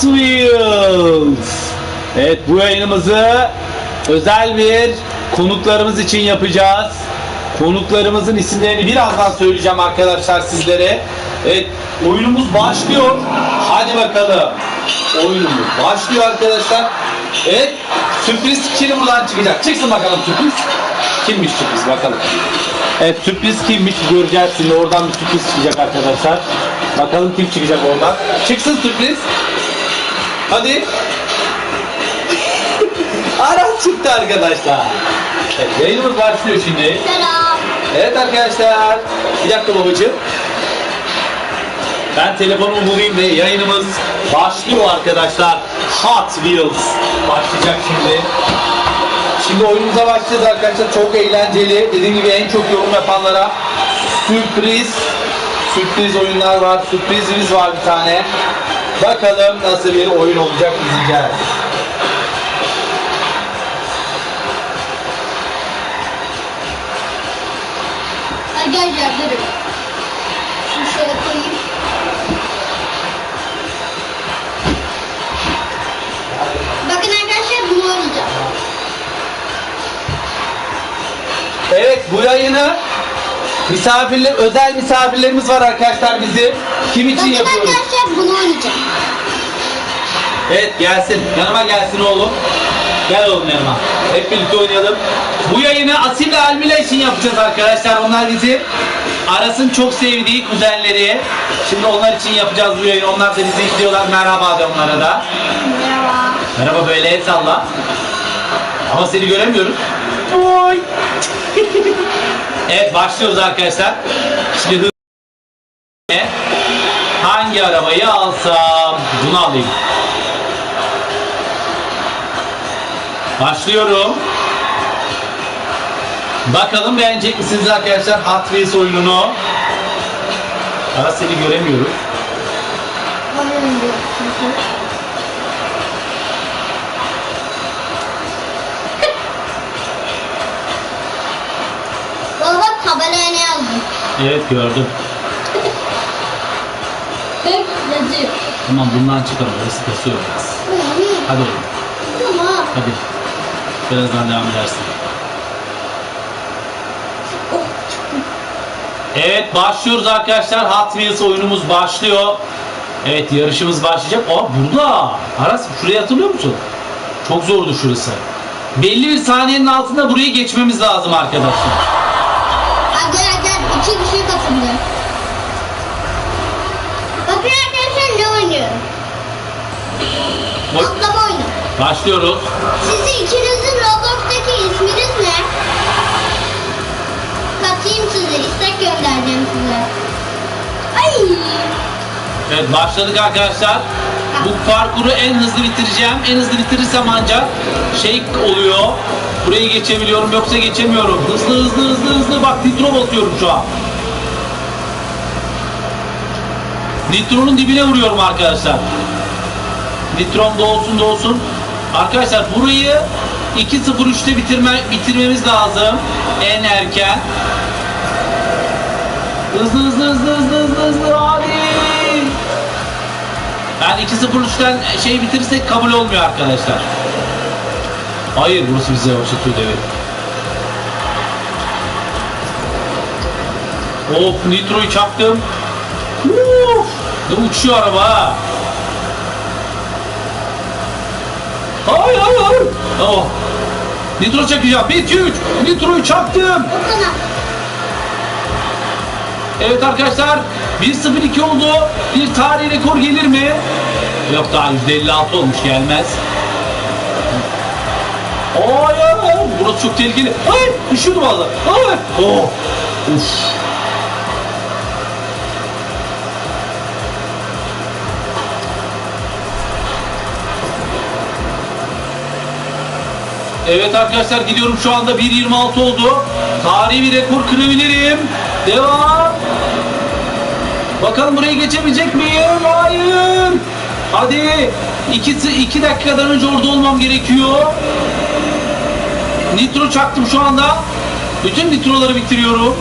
Wheels. Evet bu yayınımızı özel bir konuklarımız için yapacağız. Konuklarımızın isimlerini birazdan söyleyeceğim arkadaşlar sizlere. Evet oyunumuz başlıyor. Hadi bakalım. Oyunumuz başlıyor arkadaşlar. Evet sürpriz kişi buradan çıkacak. Çıksın bakalım sürpriz. Kimmiş sürpriz bakalım. Evet sürpriz kimmiş göreceğiz şimdi oradan bir sürpriz çıkacak arkadaşlar. Bakalım kim çıkacak oradan. Çıksın sürpriz. Hadi. Aras çıktı arkadaşlar. Evet, yayınımız başlıyor şimdi. Selam. Evet arkadaşlar. Bir dakika babacığım. Ben telefonumu bulayım ve yayınımız başlıyor arkadaşlar. Hot Wheels başlayacak şimdi. Şimdi oyunumuza başlayacağız arkadaşlar. Çok eğlenceli. Dediğim gibi en çok yorum yapanlara sürpriz sürpriz oyunlar var. Sürprizimiz var bir tane. Bakalım nasıl bir oyun olacak izleyeceğiz. Arkadaşlar durun. Şu şöyle koyayım. Bakın arkadaşlar bunu oynayacağım. Evet bu yayını misafirler, özel misafirlerimiz var arkadaşlar bizim. Kim için Bakın yapıyoruz? arkadaşlar. Evet gelsin. Yanıma gelsin oğlum. Gel oğlum yanıma. Hep birlikte oynayalım. Bu yayını Asil ve Almila için yapacağız arkadaşlar. Onlar bizim Aras'ın çok sevdiği kuzenleri. Şimdi onlar için yapacağız bu yayını. Onlar da bizi izliyorlar. Merhaba de onlara da. Merhaba. Merhaba böyle el salla. Ama seni göremiyoruz. Oy. evet başlıyoruz arkadaşlar. Şimdi hangi arabayı alsam? Bunu alayım. Başlıyorum. Bakalım beğenecek misiniz arkadaşlar Hot Wheels oyununu? Ara seni göremiyoruz. Baba tabelaya ne yazdım? Evet gördüm. Tamam bundan çıkalım. Orası kasıyor biraz. Hadi oğlum. Tamam. Hadi. Birazdan devam edersin. Evet başlıyoruz arkadaşlar. Hot Wheels oyunumuz başlıyor. Evet yarışımız başlayacak. Aa burada. Aras şurayı hatırlıyor musun? Çok zordu şurası. Belli bir saniyenin altında burayı geçmemiz lazım. Arkadaşlar iki kişi katıldı. Bakın arkadaşlar ne oynuyorum? Oy, Atlama oyunu. Başlıyoruz. Sizin ikinizin Roblox'taki isminiz ne? Katayım size, istek göndereceğim size. Ay! Evet başladık arkadaşlar. Bu parkuru en hızlı bitireceğim. En hızlı bitirirsem ancak şey oluyor. Burayı geçebiliyorum yoksa geçemiyorum. Hızlı hızlı hızlı hızlı bak nitro basıyorum şu an. Nitronun dibine vuruyorum arkadaşlar. Nitrom da olsun da olsun. Arkadaşlar burayı 2.03'te bitirme, bitirmemiz lazım. En erken. Hızlı hızlı hızlı hızlı hızlı hızlı hadi. Yani 2.03'ten şey bitirirsek kabul olmuyor arkadaşlar. Hayır burası bize yavaşlatıyor evet. Of nitroyu çaktım. Uf, uçuyor araba ha. Hayır hayır. Oh. Nitro çakacağım. 1 2 3. Nitroyu çaktım. Evet arkadaşlar 1-0-2 oldu. Bir tarihi rekor gelir mi? Yok daha %56 olmuş gelmez. Hayır. Burası çok tehlikeli. Hayır. Düşüyordum valla. Hayır. Oh. Uf. Evet arkadaşlar gidiyorum şu anda 1.26 oldu. Tarihi bir rekor kırabilirim. Devam. Bakalım burayı geçebilecek miyim? Hayır. Hadi. 2 2 dakikadan önce orada olmam gerekiyor. Nitro çaktım şu anda. Bütün nitroları bitiriyorum.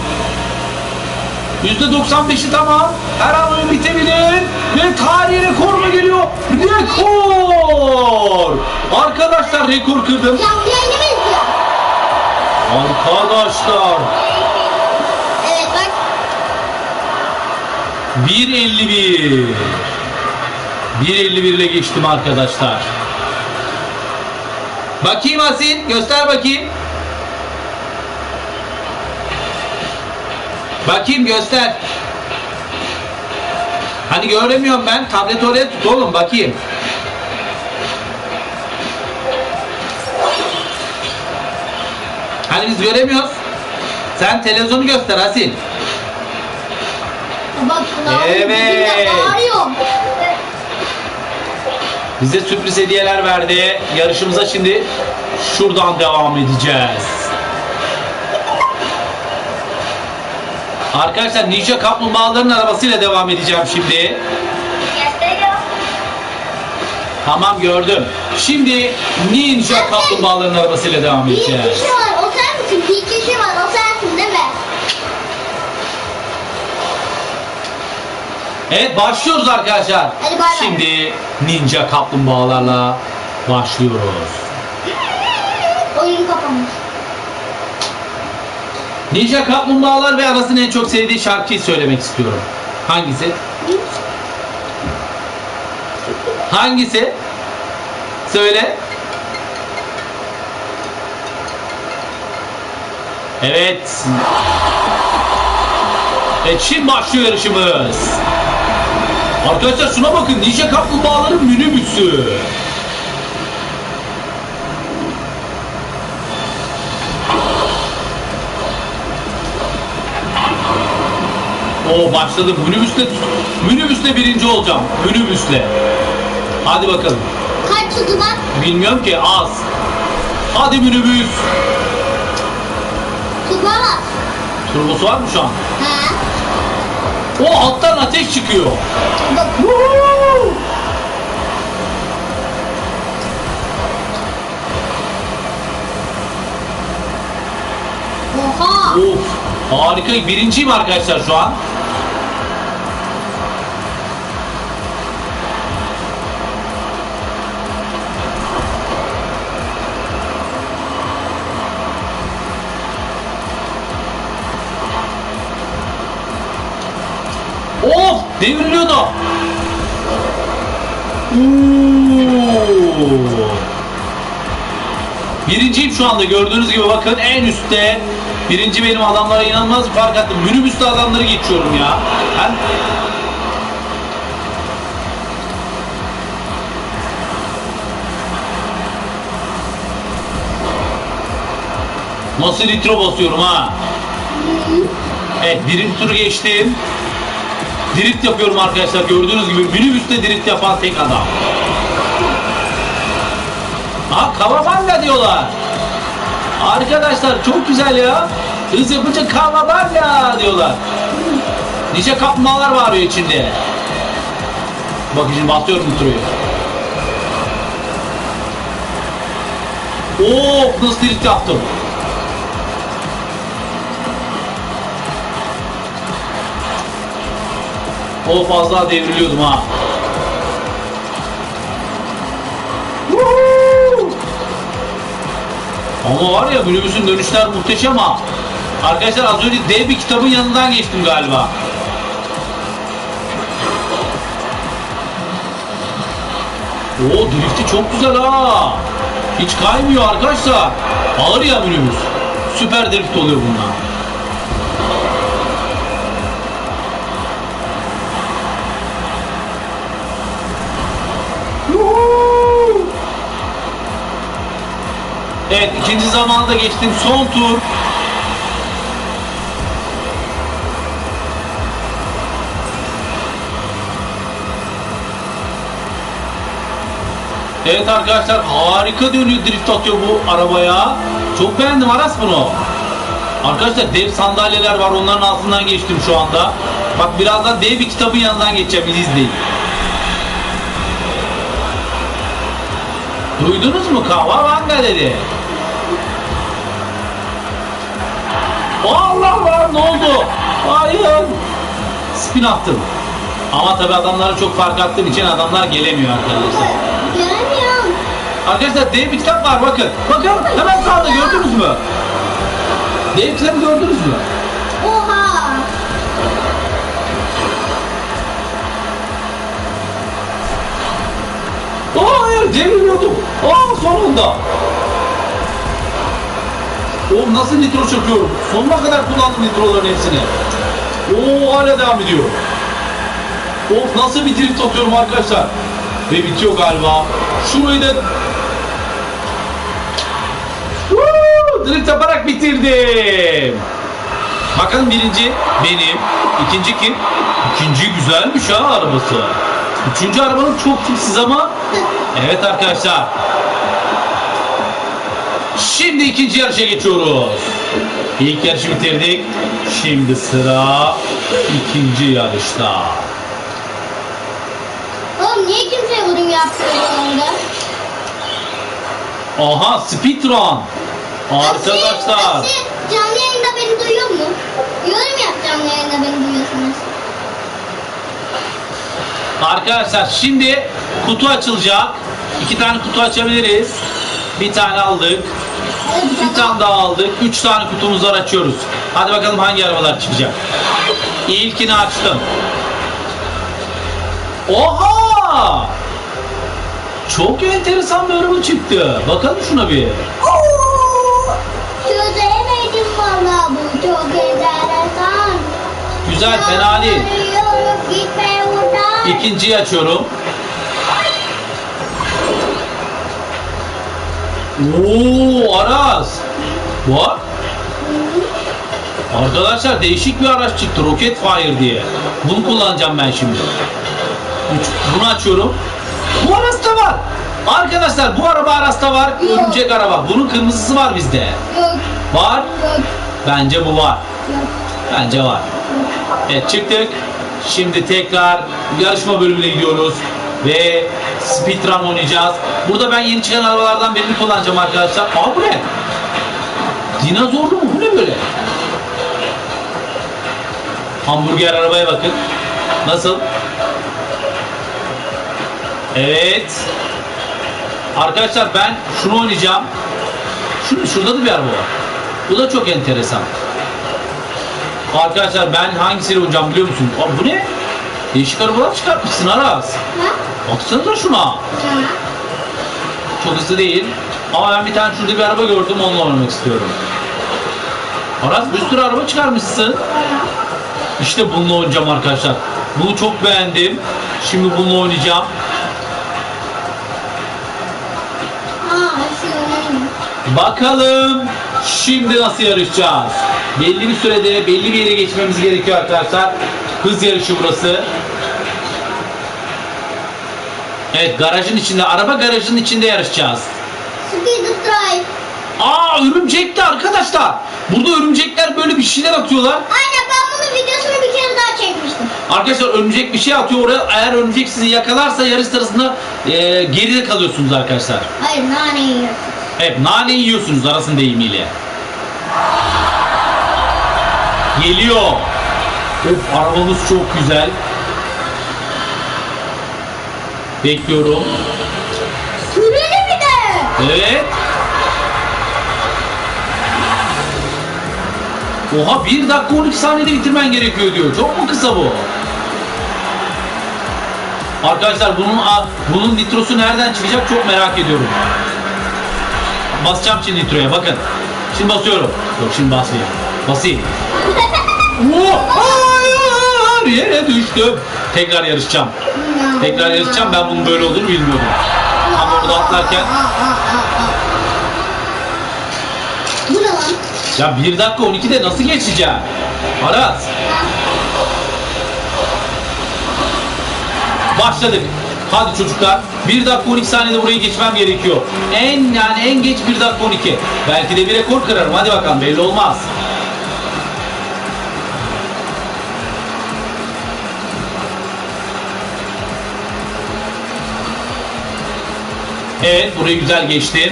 %95'i tamam. Her an oyun bitebilir. Ve tarihi rekor mu geliyor? Rekor! Arkadaşlar rekor kırdım. Arkadaşlar Evet bak. 1.51 1.51 ile geçtim arkadaşlar. Bakayım Asil, göster bakayım. Bakayım göster. Hani göremiyorum ben. Tablet oraya tut oğlum bakayım. Hani biz göremiyoruz. Sen televizyonu göster Asil. Bak. Evet. Bağırıyorum. Bize sürpriz hediyeler verdi. Yarışımıza şimdi şuradan devam edeceğiz. Arkadaşlar Ninja Kaplumbağaların arabasıyla devam edeceğim şimdi. Tamam gördüm. Şimdi Ninja Kaplumbağaların arabasıyla devam Bir edeceğiz. kişi var o sen misin? Bir kişi var o sensin değil mi? Evet başlıyoruz arkadaşlar. Hadi bay bay. Şimdi Ninja Kaplumbağalarla başlıyoruz. Oyun kapanmış. Ninja Kaplumbağalar ve Aras'ın en çok sevdiği şarkıyı söylemek istiyorum. Hangisi? Hangisi? Söyle. Evet. Evet şimdi başlıyor yarışımız. Arkadaşlar şuna bakın Ninja Kaplumbağaların minibüsü. O başladı. Minibüsle minibüsle birinci olacağım. Minibüsle. Hadi bakalım. Kaç tutu bak? Bilmiyorum ki az. Hadi minibüs. Tutmamaz. Turbosu var mı şu an? Ha? O alttan ateş çıkıyor. Bak. Oha. Of. Harika. Birinciyim arkadaşlar şu an. Of! Devriliyordu. Oo. Birinciyim şu anda gördüğünüz gibi bakın en üstte. Birinci benim adamlara inanılmaz bir fark attım. Minibüste adamları geçiyorum ya. Ben... Nasıl nitro basıyorum ha? Evet birinci turu geçtim. Drift yapıyorum arkadaşlar gördüğünüz gibi minibüste drift yapan tek adam. Ha kavabanga diyorlar. Arkadaşlar çok güzel ya. Hız yapınca kavabanga diyorlar. Nice kapmalar bağırıyor içinde. Bakın şimdi basıyorum nitroyu. Oo nasıl drift yaptım. O fazla devriliyordum ha. Ama var ya minibüsün dönüşler muhteşem ha. Arkadaşlar az önce dev bir kitabın yanından geçtim galiba. Oo drifti çok güzel ha. Hiç kaymıyor arkadaşlar. Ağır ya minibüs. Süper drift oluyor bunlar. Evet ikinci zamanda geçtim. Son tur. Evet arkadaşlar harika dönüyor drift atıyor bu arabaya. Çok beğendim Aras bunu. Arkadaşlar dev sandalyeler var onların altından geçtim şu anda. Bak birazdan dev bir kitabın yanından geçeceğim izleyin. Duydunuz mu Kavavanga dedi. Ne oldu? Hayır. Spin attım. Ama tabi adamlara çok fark attığım için adamlar gelemiyor arkadaşlar. Göremiyorum. Arkadaşlar dev bir kitap var bakın. Bakın hemen sağda gördünüz mü? Dev kitabı gördünüz mü? Oha. Aa hayır deviriyordum. Aa sonunda. Oğlum nasıl nitro çakıyorum? Sonuna kadar kullandım nitroların hepsini. Oo hala devam ediyor. Of nasıl bir drift atıyorum arkadaşlar. Ve bitiyor galiba. Şurayı da Woo! drift yaparak bitirdim. Bakalım birinci benim. İkinci kim? İkinci güzelmiş ha arabası. Üçüncü arabanın çok tipsiz ama Evet arkadaşlar. Şimdi ikinci yarışa geçiyoruz. İlk yarışı bitirdik. Şimdi sıra ikinci yarışta. Oğlum niye kimseye vurayım yaptırıyorlar? Aha speedrun. Arkadaşlar. Siz canlı yayında beni duyuyor mu? Yorum yap canlı yayında beni duyuyorsunuz. Arkadaşlar şimdi kutu açılacak. İki tane kutu açabiliriz. Bir tane aldık. Bir tane daha aldık. Üç tane kutumuz var açıyoruz. Hadi bakalım hangi arabalar çıkacak. İlkini açtım. Oha! Çok enteresan bir araba çıktı. Bakalım şuna bir. Çözemedim valla bu çok enteresan. Güzel, fena değil. İkinciyi açıyorum. Oo Aras. Bak. Arkadaşlar değişik bir araç çıktı. Rocket Fire diye. Bunu kullanacağım ben şimdi. Bunu açıyorum. Bu Aras'ta var. Arkadaşlar bu araba Aras'ta var. Örümcek araba. Bunun kırmızısı var bizde. Yok Var. yok Bence bu var. Bence var. Evet çıktık. Şimdi tekrar yarışma bölümüne gidiyoruz. Ve speedrun oynayacağız. Burada ben yeni çıkan arabalardan birini kullanacağım arkadaşlar. Aa bu ne? Dinozorlu mu? Bu ne böyle? Hamburger arabaya bakın. Nasıl? Evet. Arkadaşlar ben şunu oynayacağım. Şu, şurada da bir araba var. Bu da çok enteresan. Arkadaşlar ben hangisiyle oynayacağım biliyor musunuz? Aa, bu ne? Değişik arabalar çıkartmışsın Aras. Ha? Baksanıza şuna. Çok hızlı değil. Ama ben bir tane şurada bir araba gördüm onunla oynamak istiyorum. Aras bir sürü araba çıkarmışsın. İşte bununla oynayacağım arkadaşlar. Bunu çok beğendim. Şimdi bununla oynayacağım. Bakalım şimdi nasıl yarışacağız? Belli bir sürede belli bir yere geçmemiz gerekiyor arkadaşlar. Hız yarışı burası. Evet garajın içinde, araba garajın içinde yarışacağız. Speed Drive. Aa örümcekti arkadaşlar. Burada örümcekler böyle bir şeyler atıyorlar. Aynen ben bunun videosunu bir kere daha çekmiştim. Arkadaşlar örümcek bir şey atıyor oraya. Eğer örümcek sizi yakalarsa yarış sırasında e, geride kalıyorsunuz arkadaşlar. Hayır nane yiyorsun. Evet nane yiyorsunuz arasın deyimiyle. Geliyor. Of arabamız çok güzel. Bekliyorum. Süreli bir de. Evet. Oha 1 dakika 12 saniyede bitirmen gerekiyor diyor. Çok mu kısa bu? Arkadaşlar bunun bunun nitrosu nereden çıkacak çok merak ediyorum. Basacağım şimdi nitroya bakın. Şimdi basıyorum. Yok şimdi basmayayım. Basayım. Oh, hayır, yere düştüm. Tekrar yarışacağım. Tekrar yarışacağım. Ben bunun böyle olduğunu bilmiyordum. Tam orada atlarken Bu ne lan? Ya 1 dakika 12'de nasıl geçeceğim? Aras. Başladık. Hadi çocuklar. 1 dakika 12 saniyede burayı geçmem gerekiyor. En yani en geç 1 dakika 12. Belki de bir rekor kırarım. Hadi bakalım belli olmaz. Evet burayı güzel geçtin.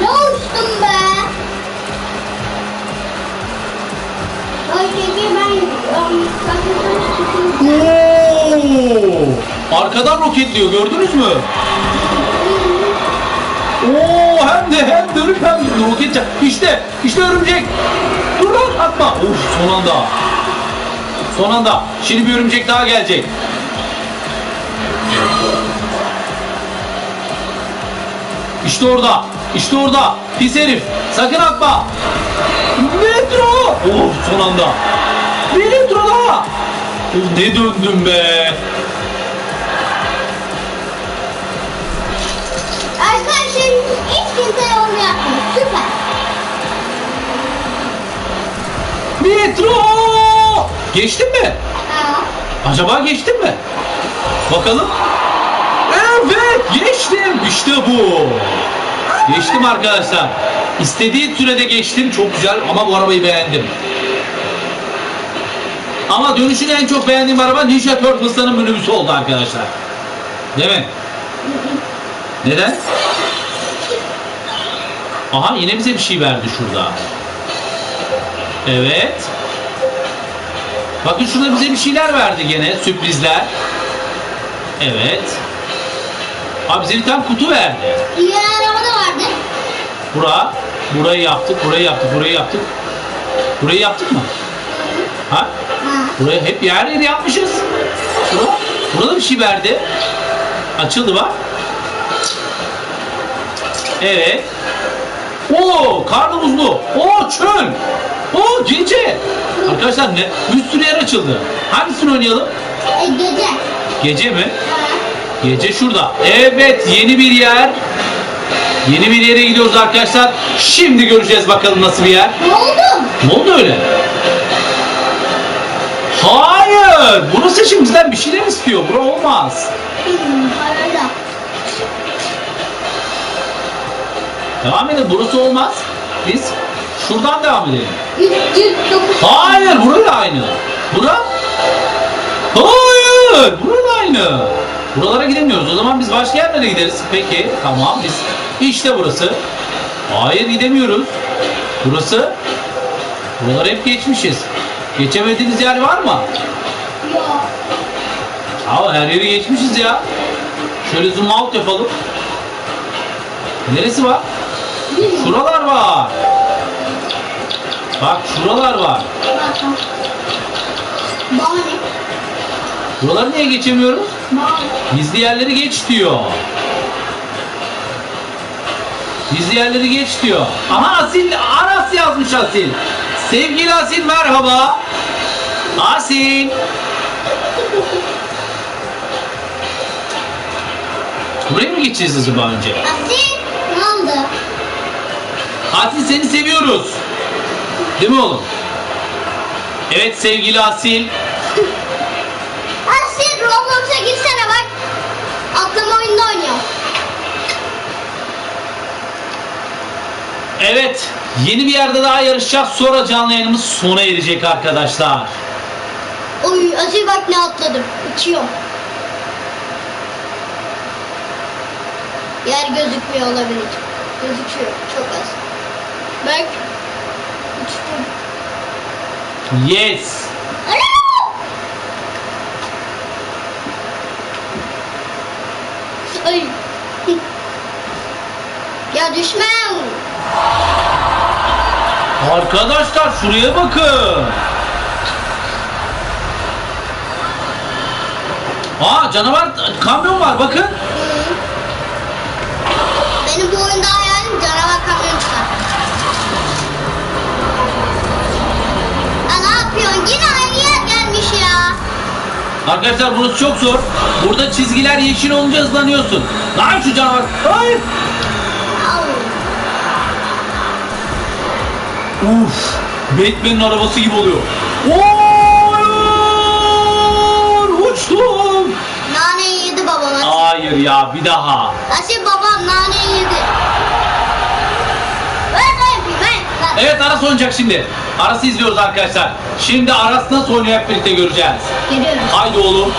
Ne uçtum be? Önceki ben um, Oo! Arkadan roketliyor gördünüz mü? Oo hem de hem dönüp hem de roket İşte işte örümcek. Dur lan atma. Of son anda. Son anda. Şimdi bir örümcek daha gelecek. İşte orada. İşte orada. Pis herif. Sakın atma. Metro. Of son anda. Bir metro daha. Of ne döndüm be. Arkadaşlar hiç kimse yorum yapmıyor. Süper. Metro. Geçtin mi? Aa. Acaba geçtin mi? Bakalım. Evet geçtim. İşte bu. Geçtim arkadaşlar. İstediği sürede geçtim. Çok güzel ama bu arabayı beğendim. Ama dönüşünü en çok beğendiğim araba Ninja Turtles'ların minibüsü oldu arkadaşlar. Değil mi? Neden? Aha yine bize bir şey verdi şurada. Evet. Bakın şurada bize bir şeyler verdi gene sürprizler. Evet. Abi bize bir tane kutu verdi. Vardı. Bura, burayı yaptık, burayı yaptık, burayı yaptık. Burayı yaptık mı? Ha? Burayı hep yer yer yapmışız. Şurada, burada bir şey verdi. Açıldı bak. Evet. Oo, karlı buzlu. Oo, çöl. Oo, gece. Arkadaşlar ne? Bir sürü yer açıldı. Hangisini oynayalım? E, gece. Gece mi? Gece şurada. Evet yeni bir yer. Yeni bir yere gidiyoruz arkadaşlar. Şimdi göreceğiz bakalım nasıl bir yer. Ne oldu? Ne oldu öyle? Hayır. Burası şimdi bizden bir şeyler istiyor. Bura olmaz. Devam edelim. Burası olmaz. Biz şuradan devam edelim. Hayır. Burası aynı. Bura? Hayır. Burada aynı. Buralara gidemiyoruz. O zaman biz başka yerlere gideriz. Peki. Tamam. Biz işte burası. Hayır gidemiyoruz. Burası. Buraları hep geçmişiz. Geçemediğiniz yer var mı? Yok. Ya her yeri geçmişiz ya. Şöyle zoom out yapalım. Neresi var? Şuralar var. Bak şuralar var. Buraları niye geçemiyoruz? Gizli yerleri geç diyor. Gizli yerleri geç diyor. Aha Asil, Aras yazmış Asil. Sevgili Asil merhaba. Asil. Buraya mı geçeceğiz acaba önce? Asil ne oldu? Asil seni seviyoruz. Değil mi oğlum? Evet sevgili. Asil Evet, yeni bir yerde daha yarışacağız. Sonra canlı yayınımız sona erecek arkadaşlar. Oy Asil bak ne atladım. Uçuyorum. Yer gözükmüyor olabilir. Gözüküyor çok az. Bak. Uçtum. Yes. Ay. ya düşmem. Arkadaşlar şuraya bakın. Aa canavar kamyon var bakın. Benim bu oyunda hayalim canavar kamyon çıkar. Ya ne yapıyorsun? Yine aynı yer gelmiş ya. Arkadaşlar burası çok zor. Burada çizgiler yeşil olunca hızlanıyorsun. Lan şu canavar. Hayır. Uf. Batman'in arabası gibi oluyor. Hayır. Uçtum. Nane yedi babam. Hayır ya bir daha. Asil babam nane yedi. Evet Aras oynayacak şimdi. Aras'ı izliyoruz arkadaşlar. Şimdi Aras nasıl oynuyor hep birlikte göreceğiz. Geliyorum. Haydi oğlum.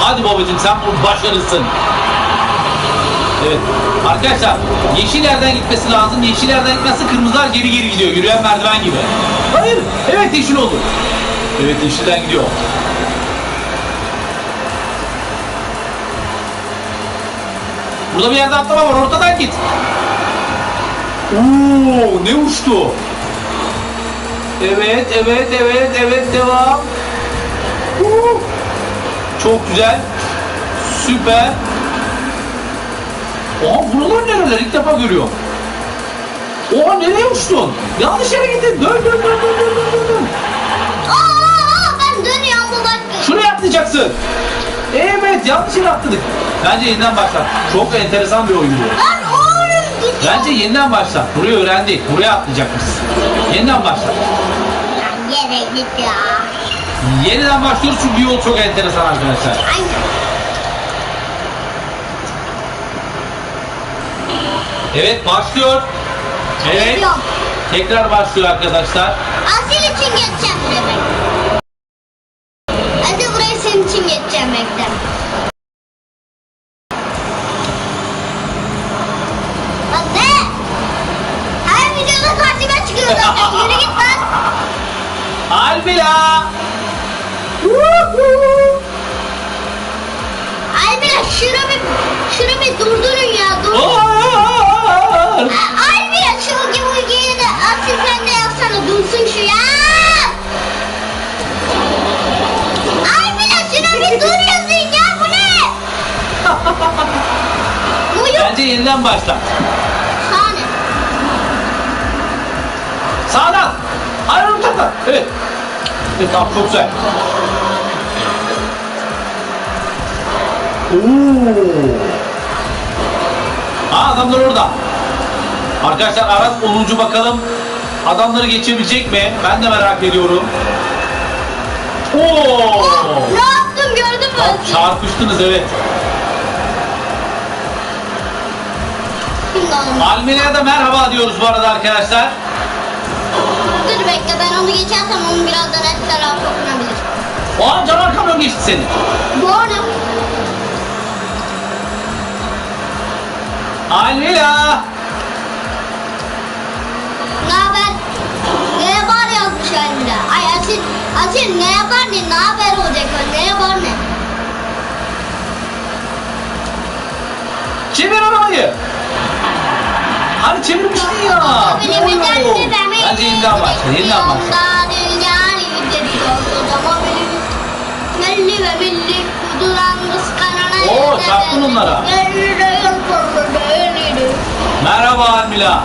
Hadi babacığım sen bu başarısın. Evet. Arkadaşlar yeşil yerden gitmesi lazım. Yeşil yerden gitmezse kırmızılar geri geri gidiyor. Yürüyen merdiven gibi. Hayır. Evet yeşil oldu. Evet yeşilden gidiyor. Burada bir yerde atlama var. Ortadan git. Oo, ne uçtu? Evet, evet, evet, evet. Devam. Çok güzel. Süper. Oha buralar nereler? İlk defa görüyorum. Oha nereye uçtun? Yanlış yere gittin. Dön dön dön dön dön dön dön. Aa, ben dönüyorum bu bak. Şuraya atlayacaksın. Evet yanlış yere atladık. Bence yeniden başlat. Çok enteresan bir oyun bu. Ben oğlum gidiyorum. Bence yeniden başlat. Burayı öğrendik. Buraya atlayacakmışız. Yeniden başlat. Ya yere ya. Yeniden başlıyoruz çünkü yol çok enteresan arkadaşlar. Aynen. Evet başlıyor. Evet. Tekrar başlıyor arkadaşlar. Asil için geçeceğim buraya yeniden başla. Sahne. Sağdan. Hayır uçakla. Evet. Evet tamam çok güzel. Oo. Aa adamlar orada. Arkadaşlar Aras 10. bakalım. Adamları geçebilecek mi? Ben de merak ediyorum. Oo! Ne yaptım gördün mü? Çarpıştınız evet. Almanya'da merhaba diyoruz bu arada arkadaşlar. Dur bekle ben onu geçersem onun birazdan et tarafı dokunabilir. O an canavar kamyon geçti seni. Bu ne? Almila. Ne haber? Ne var yazmış önünde. Ay Asil, Asil ne yapar ne? Ne haber olacak? Ne yapar ne? Çevir arabayı. Hadi ya. Bir derdi demeyi. Bence yeniden başla. Yeniden başla. Oo, çarptın onlara. Merhaba Almila.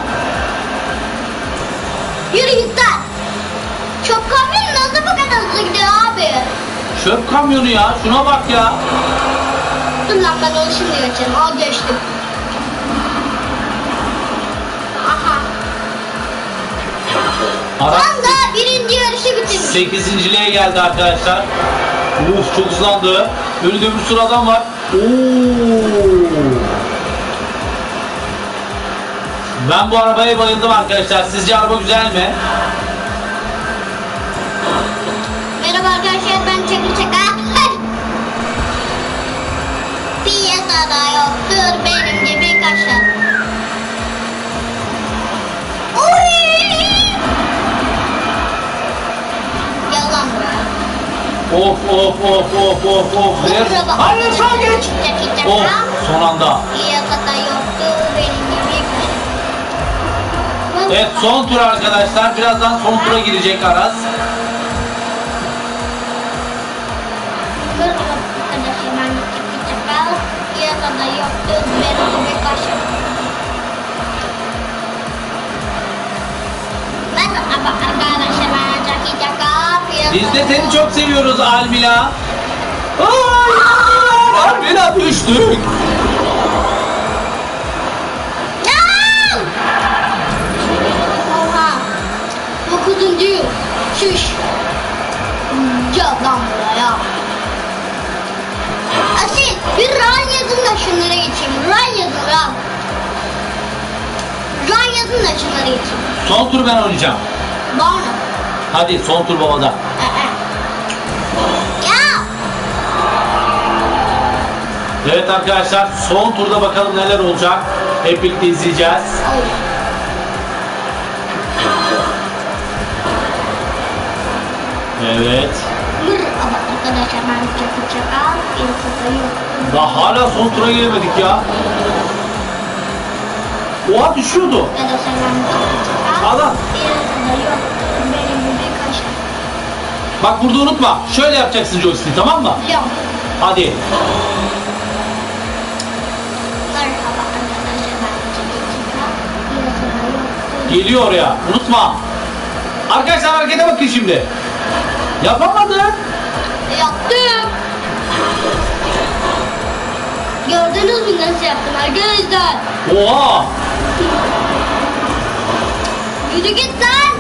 Yürü git lan. Çok kamyon nasıl bu kadar hızlı gidiyor abi? Çöp kamyonu ya. Şuna bak ya. Dur lan ben onu şimdi. Al geçtim. Aras Lan daha birinci yarışı bitirmiş. sekizinciliğe geldi arkadaşlar. Uf çok hızlandı. Önünde bir sürü adam var. Oo. Ben bu arabaya bayıldım arkadaşlar. Sizce araba güzel mi? Of of of of of of. Biraz- Hayır sağ geç. Of son anda. Evet son tur arkadaşlar. Birazdan son tura girecek Aras. Biz de seni çok seviyoruz Almila. Ay Almila düştük. Oha. Dokuzuncu. Şuş. Gel lan buraya. Asil bir ran yazın da şunlara geçeyim. Ran yazın ran. Ran yazın da şunlara geçeyim. Son tur ben oynayacağım. Bana. Hadi son tur babada. Evet arkadaşlar son turda bakalım neler olacak. Hep birlikte izleyeceğiz. Evet. Arkadaşlar ben yok. Daha hala son tura giremedik ya. Oha düşüyordu. Yok. Kaşar. Bak burada unutma. Şöyle yapacaksın joystick'i tamam mı? Biliyorum. Hadi. Merhaba arkadaşlar ben Çetin Çıkar. Piyasada yok. Geliyor oraya. Unutma. Arkadaşlar harekete bakın şimdi. Yapamadı. Yaptım. Gördünüz mü nasıl yaptım arkadaşlar? Oha. Yürü git lan.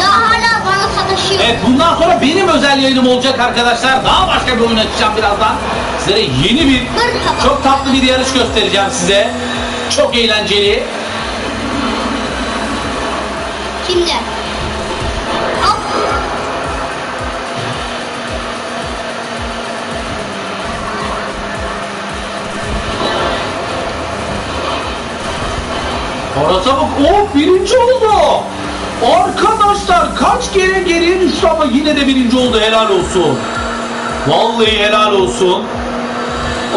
Daha hala bana sataşıyor. Evet bundan sonra benim özel yayınım olacak arkadaşlar. Daha başka bir oyun açacağım birazdan. Size yeni bir çok tatlı bir yarış göstereceğim size. Çok eğlenceli. Şimdi. Hop. Arasa bak o birinci oldu. Arkadaşlar kaç kere geriye düştü ama yine de birinci oldu helal olsun. Vallahi helal olsun.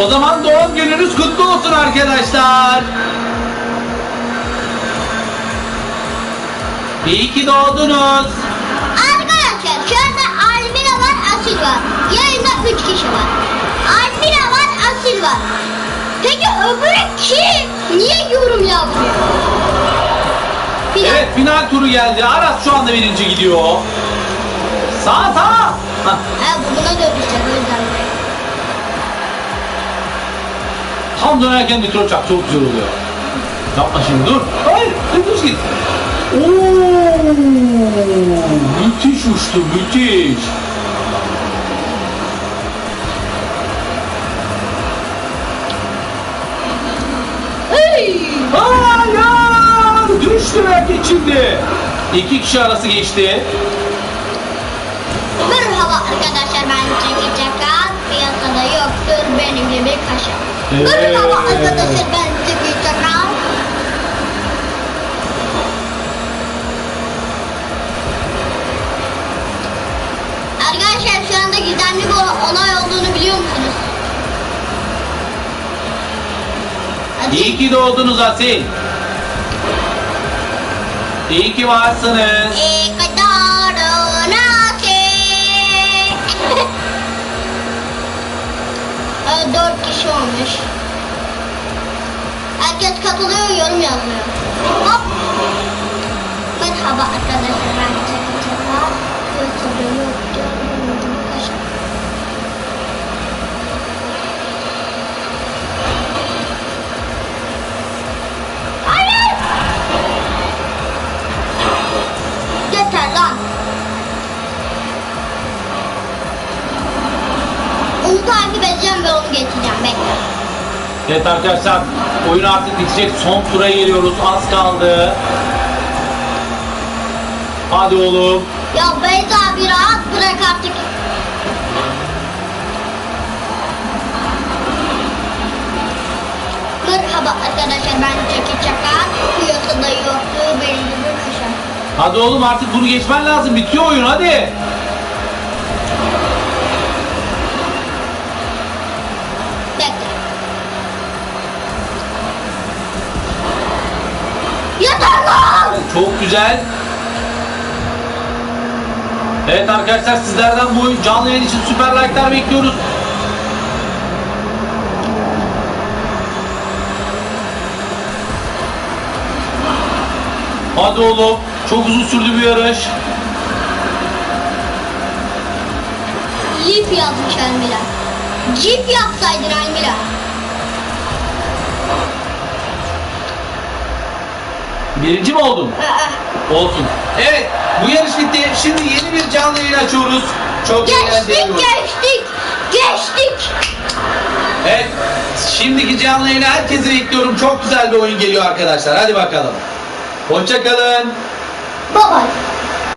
O zaman doğum gününüz kutlu olsun arkadaşlar. İyi ki doğdunuz. Arkadaşlar şu anda Almina var, Asil var. Yayında 3 kişi var. Almina var, Asil var. Peki öbürü kim? Niye yorum yapmıyor? Final. Evet final turu geldi. Aras şu anda birinci gidiyor. Sağ sağ. Ha, bu buna dönüşecek o yüzden. Tam dönerken nitro çak çok güzel oluyor. Yapma şimdi dur. Hayır düz git. Oo, müthiş uçtu müthiş. Hey! Hayır düştü ve geçildi. İki kişi arası geçti. Merhaba arkadaşlar ben Çeki Çakal. Piyasada yoktur benim gibi kaşar. Merhaba arkadaşlar ben olay olduğunu biliyor musunuz? Hadi. İyi ki doğdunuz Asil. İyi ki varsınız. İyi Dört kişi olmuş. Herkes katılıyor, yorum yazıyor. Hop. Merhaba arkadaşlar, ben Çakı Çakal. Piyasada Onu takip edeceğim ve onu getireceğim. Bekle. Evet arkadaşlar oyun artık bitecek. Son tura geliyoruz. Az kaldı. Hadi oğlum. Ya Beyza bir rahat bırak artık. Merhaba arkadaşlar ben Çeki Çakal. Piyasada yoktu benim gibi kaşar. Hadi oğlum artık bunu geçmen lazım. Bitiyor oyun hadi. Bekle. Yeter lan! Güzel. Evet arkadaşlar sizlerden bu canlı yayın için süper like'lar bekliyoruz. Hadi oğlum. Çok uzun sürdü bu yarış. Lif yazmış Almila. Cip yapsaydın Almila. Birinci mi oldun? Olsun. Evet bu yarış bitti. Şimdi yeni bir canlı yayın açıyoruz. Çok eğlenceli. Geçtik bir oyun. geçtik. Geçtik. Evet. Şimdiki canlı yayına herkesi bekliyorum. Çok güzel bir oyun geliyor arkadaşlar. Hadi bakalım. Hoşçakalın. Bye.